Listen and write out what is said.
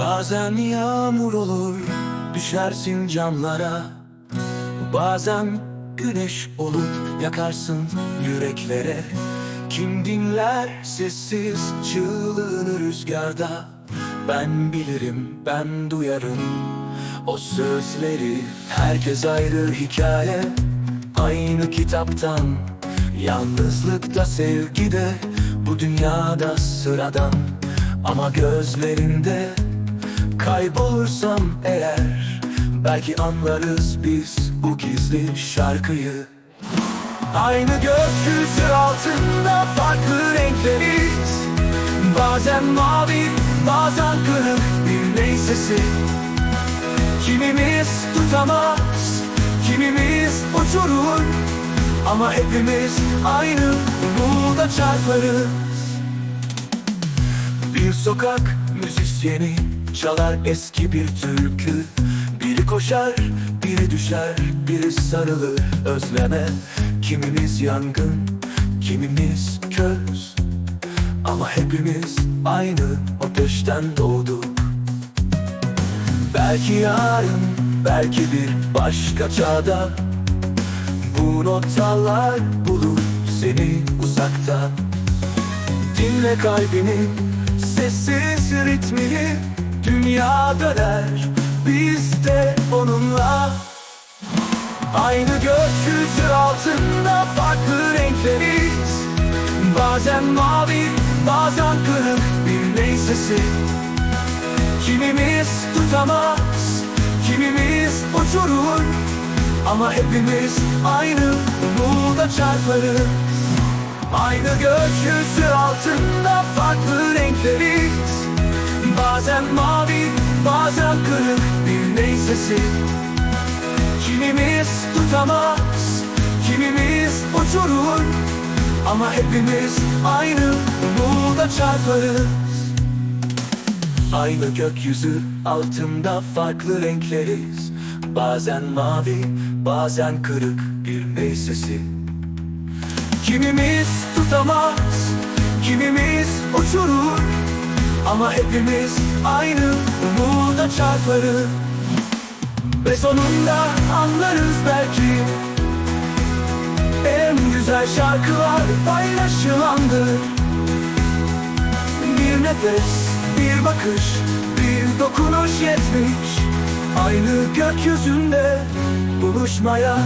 Bazen yağmur olur düşersin camlara Bazen güneş olup yakarsın yüreklere. Kim dinler sessiz çığlığını rüzgarda? Ben bilirim ben duyarım o sözleri. Herkes ayrı hikaye aynı kitaptan. Yalnızlıkta sevgide bu dünyada sıradan. Ama gözlerinde Kaybolursam eğer Belki anlarız biz bu gizli şarkıyı. Aynı gökyüzü altında farklı renkleriz. Bazen mavi, bazen kırık bir neysesi Kimimiz tutamaz, kimimiz uçurur. Ama hepimiz aynı umuda çarparız. Bir sokak müzisyeni çalar eski bir türkü. Biri koşar, biri düşer, biri sarılır. Özleme Kimimiz yangın, kimimiz köz. Ama hepimiz aynı ateşten doğduk. Belki yarın, belki bir başka çağda. Bu notalar bulur seni uzakta Dinle kalbinin sessiz ritmini Dünya döner biz de onunla. Aynı gökyüzü altında farklı renkleriz. Bazen mavi bazen kırık bir neysesi Kimimiz tutamaz kimimiz uçurur. Ama hepimiz aynı umuda çarparız. Aynı gökyüzü altında farklı renkleriz Bazen mavi, bazen kırık bir neysesi Kimimiz tutamaz, kimimiz uçurur. Ama hepimiz aynı umuda çarparız. Aynı gökyüzü altında farklı renkleriz. Bazen mavi, bazen kırık bir neysesi Kimimiz tutamaz, kimimiz uçurur Ama hepimiz aynı umuda çarparız. Ve sonunda anlarız belki. En güzel şarkılar paylaşılandır. Bir nefes, bir bakış, bir dokunuş yetmiş. Aynı gökyüzünde buluşmaya